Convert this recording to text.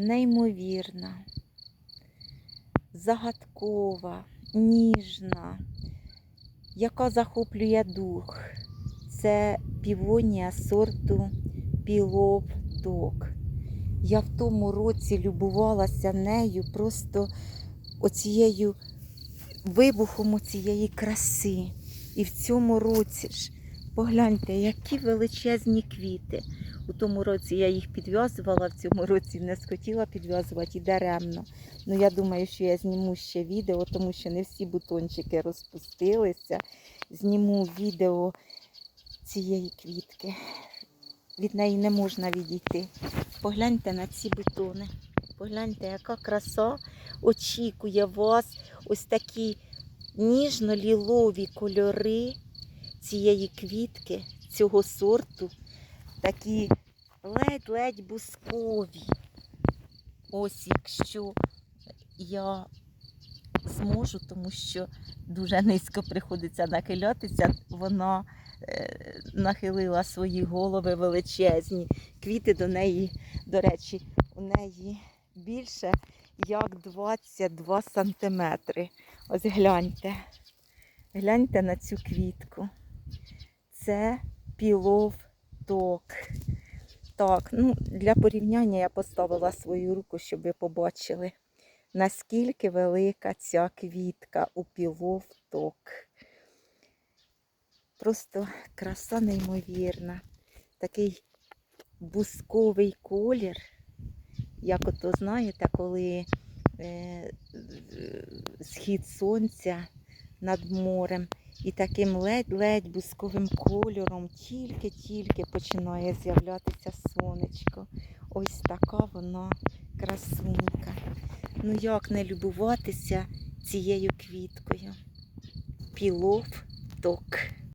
неймовірна, загадкова, ніжна, яка захоплює дух. Це півонія сорту Пілов Док. Я в тому році любувалася нею просто оцією вибухом цієї краси. І в цьому році ж погляньте, які величезні квіти. У тому році я їх підв'язувала, в цьому році не схотіла підв'язувати і даремно. Ну я думаю, що я зніму ще відео, тому що не всі бутончики розпустилися. Зніму відео цієї квітки. Від неї не можна відійти. Погляньте на ці бутони. Погляньте, яка краса очікує вас ось такі ніжно-лілові кольори цієї квітки, цього сорту, такі ледь-ледь бускові. Ось якщо я зможу, тому що дуже низько приходиться нахилятися, вона е, нахилила свої голови величезні. Квіти до неї, до речі, у неї більше як 22 сантиметри. Ось гляньте. Гляньте на цю квітку. Це пілов ток. Так, ну, для порівняння я поставила свою руку, щоб ви побачили, наскільки велика ця квітка у пілов ток. Просто краса неймовірна. Такий бусковий колір. Як ото знаєте, коли е, схід сонця над морем і таким ледь-ледь бусковим кольором тільки-тільки починає з'являтися сонечко. Ось така вона красунька. Ну як не любуватися цією квіткою? Пілов ток.